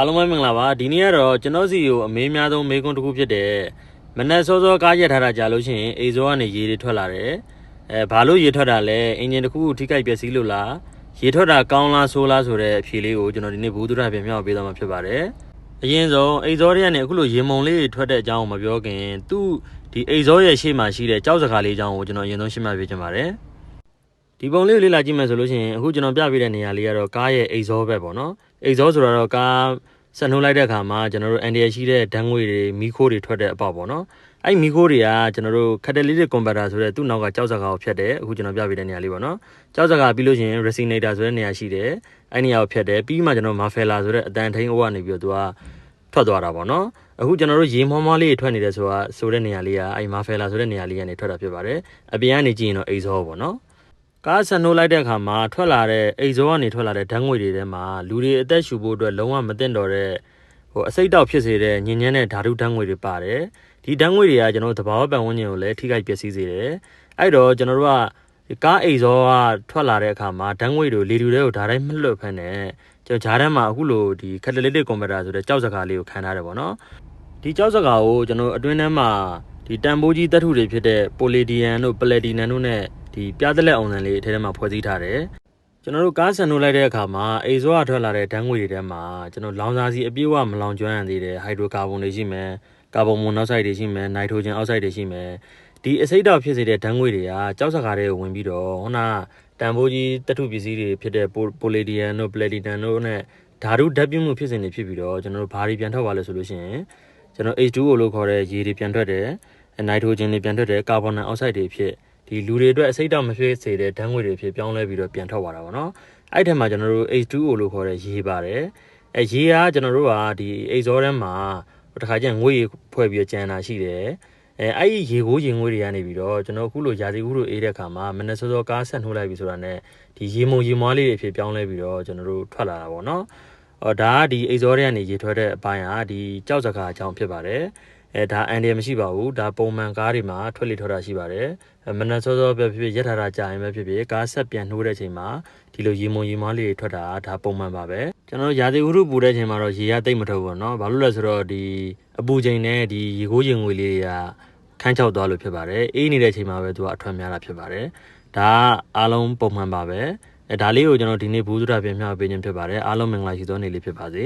အားလုံးပဲမင်္ဂလာပါဒီနေ့ကတော့ကျွန်တော်စီကိုအမေးများဆုံးမေးခွန်းတစ်ခုဖြစ်တဲ့မနက်စောစောကားရက်ထားတာကြာလို့ရှိရင်အိမ်စောကနေရေတွေထွက်လာတယ်အဲဘာလို့ရေထွက်တာလဲအင်ဂျင်တစ်ခုခုထိခိုက်ပျက်စီးလို့လားရေထွက်တာကောင်းလားဆိုးလားဆိုတဲ့အဖြေလေးကိုကျွန်တော်ဒီနေ့ဘူးသူရပြန်မြောက်ပေးသွားမှာဖြစ်ပါတယ်အရင်ဆုံးအိမ်စောတွေကနေအခုလိုရေမုံလေးတွေထွက်တဲ့အကြောင်းကိုမပြောခင်သူ့ဒီအိမ်စောရဲ့ရှေ့မှာရှိတဲ့ကြောက်စကားလေးအကြောင်းကိုကျွန်တော်အရင်ဆုံးရှင်းပြပေးချင်ပါတယ်ဒီပုံလေးကိုလေ့လာကြည့်မယ်ဆိုလို့ရှိရင်အခုကျွန်တော်ပြပေးတဲ့နေရာလေးကတော့ကားရဲ့အိတ်ဇောဘက်ပေါ့နော် အိတ်ဇောဆိုတော့ကားဆက်နှုတ်လိုက်တဲ့အခါမှာကျွန်တော်တို့အန်ဒီရရှိတဲ့ဓာတ်ငွေတွေမီးခိုးတွေထွက်တဲ့အပေါက်ပေါ့နော်အဲ့မီးခိုးတွေကကျွန်တော်တို့ catalytic converter ဆိုတဲ့သူ့နောက်ကကြောက်စကားကိုဖြတ်တယ်အခုကျွန်တော်ပြပေးတဲ့နေရာလေးပေါ့နော်ကြောက်စကားပြီးလို့ရှိရင် resonator ဆိုတဲ့နေရာရှိတယ်အဲ့နေရာကိုဖြတ်တယ်ပြီးမှကျွန်တော် muffler ဆိုတဲ့အတန်ထိန်အိုးကနေပြီးတော့သူကထွက်သွားတာပေါ့နော်အခုကျွန်တော်တို့ရေမောမောလေးတွေထွက်နေတယ်ဆိုတာဆိုတဲ့နေရာလေးကအဲ့ muffler ဆိုတဲ့နေရာလေးကနေထွက်တာဖြစ်ပါတယ်အပြင်ကနေကြည့်ရင်တော့အိတ်ဇောပေါ့နော် ကားဆန်နှိုးလိုက်တဲ့အခါမှာထွက်လာတဲ့အိတ်ဇောကနေထွက်လာတဲ့ဓာတ်ငွေတွေထဲမှာလူတွေအသက်ရှူဖို့အတွက်လုံးဝမသင့်တော်တဲ့ဟိုအစိတ်တောက်ဖြစ်စေတဲ့ညင်ညမ်းတဲ့ဓာတုဓာတ်ငွေတွေပါတယ်ဒီဓာတ်ငွေတွေကကျွန်တော်တို့သဘာဝပတ်ဝန်းကျင်ကိုလည်းထိခိုက်ပျက်စီးစေတယ်အဲ့တော့ကျွန်တော်တို့ကဒီကားအိတ်ဇောကထွက်လာတဲ့အခါမှာဓာတ်ငွေတွေလေလူတွေကိုဓာတ်တိုင်းမလွတ်ဖက်နဲ့ကျွန်တော်ဂျားထဲမှာအခုလိုဒီ catalytic converter ဆိုတဲ့ကြောက်စကားလေးကိုခံထားတယ်ပေါ့နော်ဒီကြောက်စကားကိုကျွန်တော်အတွင်းထဲမှာဒီတန်ဖိုးကြီးသတ္ထုတွေဖြစ်တဲ့ palladium တို့ platinum တို့နဲ့ ဒီပြားသက်လက်အောင်ဆန်လေးအထဲထဲမှာဖွဲ့စည်းထားတယ်ကျွန်တော်တို့ကားဆန်နှုတ်လိုက်တဲ့အခါမှာအိဇောကထွက်လာတဲ့ဓာတ်ငွေတွေထဲမှာကျွန်တော်လောင်စာစီအပြည့်အဝမလောင်ကျွမ်းရသေးတဲ့ဟိုက်ဒရိုကာဗွန်တွေရှိမယ်ကာဗွန်မိုနောက်ဆိုက်တွေရှိမယ်နိုက်ထရိုဂျင်အောက်ဆိုက်တွေရှိမယ်ဒီအစိတ်တောက်ဖြစ်စေတဲ့ဓာတ်ငွေတွေကကြောက်စကားတွေကိုဝင်ပြီးတော့ဟိုနာတန်ဖိုးကြီးတထုပစ္စည်းတွေဖြစ်တဲ့ပိုလီဒီယမ်တို့ပလက်တီနမ်တို့နဲ့ဓာတုဓာတ်ပြုမှုဖြစ်စဉ်တွေဖြစ်ပြီးတော့ကျွန်တော်တို့ဘာတွေပြန်ထွက်သွားလဲဆိုလို့ရှိရင်ကျွန်တော် H2O လို့ခေါ်တဲ့ရေတွေပြန်ထွက်တယ်နိုက်ထရိုဂျင်တွေပြန်ထွက်တယ်ကာဗွန်နမ်အောက်ဆိုက်တွေဖြစ် ဒီလူတွေအတွက်အစိတ်တောက်မဖြစ်စေတဲ့ဓာတ်ငွေတွေဖြစ်ပြောင်းလဲပြီးတော့ပြန်ထွက်သွားတာပေါ့နော်အဲ့ထက်မှာကျွန်တော်တို့ H2O လို့ခေါ်တဲ့ရေပါတယ်အဲရေကကျွန်တော်တို့ကဒီအိတ်ဇောထဲမှာတခါကျရင်ငွေဖွဲ့ပြီးတော့ကျန်တာရှိတယ်အဲအဲ့ဒီရေကိုးရေငွေတွေကနေပြီးတော့ကျွန်တော်အခုလိုရာသီဥတုအေးတဲ့ခါမှာမနက်စောစောကားဆက်နှိုးလိုက်ပြီဆိုတာနဲ့ဒီရေမုံရေမွားလေးတွေဖြစ်ပြောင်းလဲပြီးတော့ကျွန်တော်တို့ထွက်လာတာပေါ့နော်အော်ဒါကဒီအိတ်ဇောတွေကနေရေထွက်တဲ့အပိုင်းဟာဒီကြောက်စကားအကြောင်းဖြစ်ပါတယ် အဲဒါအန်ဒီမရှိပါဘူးဒါပုံမှန်ကားတွေမှာထွက်လေထွက်တာရှိပါတယ်အဲမနက်စောစောပဲဖြစ်ဖြစ်ရက်ထားတာကြာရင်ပဲဖြစ်ဖြစ်ကားဆက်ပြန်နှိုးတဲ့အချိန်မှာဒီလိုရေမုံရေမွားလေးတွေထွက်တာဒါပုံမှန်ပါပဲကျွန်တော်ရာသီဥတုပူတဲ့အချိန်မှာတော့ရေရတိတ်မထုတ်ဘူးเนาะဘာလို့လဲဆိုတော့ဒီအပူချိန်နဲ့ဒီရေကိုးရေငွေလေးတွေကခန်းချောက်သွားလို့ဖြစ်ပါတယ်အေးနေတဲ့အချိန်မှာပဲသူကအထွက်များတာဖြစ်ပါတယ်ဒါကအားလုံးပုံမှန်ပါပဲအဲဒါလေးကိုကျွန်တော်ဒီနေ့ဘူးစုတာပြန်မျှပေးခြင်းဖြစ်ပါတယ်အားလုံးမင်္ဂလာရှိသောနေ့လေးဖြစ်ပါစေ